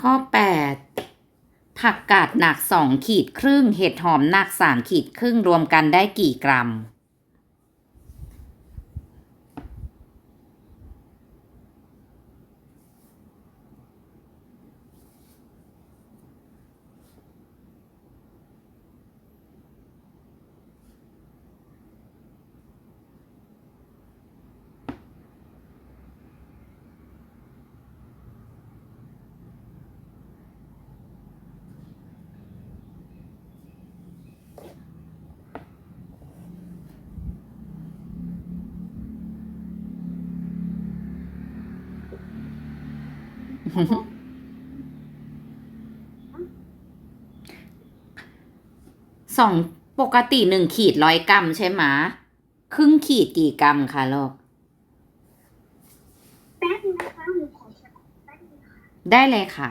ข้อแปดผักกาดหนักสองขีดครึ่ง เห็ดหอมหนักสามขีดครึ่ง รวมกันได้กี่กรัม สองปกติหนึ่งขีดร้อยกรัมใช่ไหมะครึ่งขีดกี่กรัมคะลูกแป๊บนึงนะคะหนูขอเช็คแป๊บนึงค่ะได้เลยค่ะ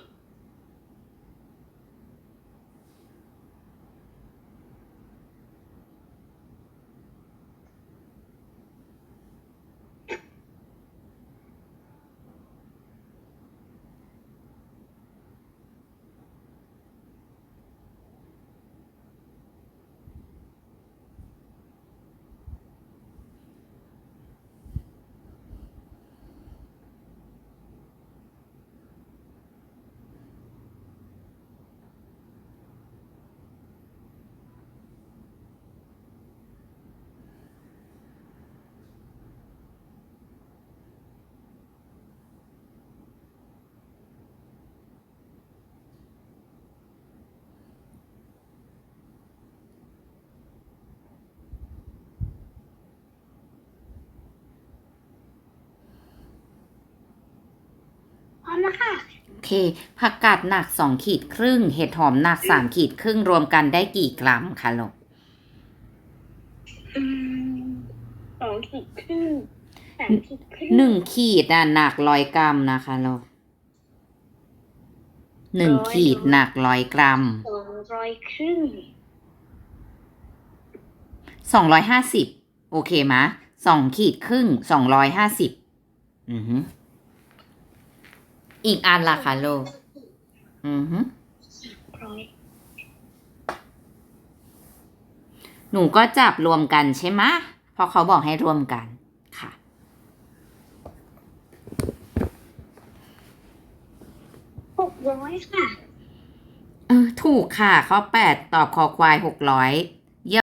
แล้วค่ะ โอเค ผักกาดหนักสองขีดครึ่ง เห็ดหอมหนักสามขีดครึ่งรวมกันได้กี่กรัมคะลูกอืมสองขีดครึ่งสามขีดครึ่งหนึ่งขีดน่ะหนักร้อยกรัมนะคะลูกหนึ่งขีดหนักร้อยกรัมสองร้อยครึ่งสองร้อยห้าสิบโอเคมะสองขีดครึ่งสองร้อยห้าสิบอือฮึอี กอันละคะลูกอือฮึร้อยหนูก็จับรวมกันใช่ไหมะเพราะเขาบอกให้รวมกันค่ะ หกร้อยค่ะ เออถูกค่ะ ข้อแปดตอบคอควายหกร้อย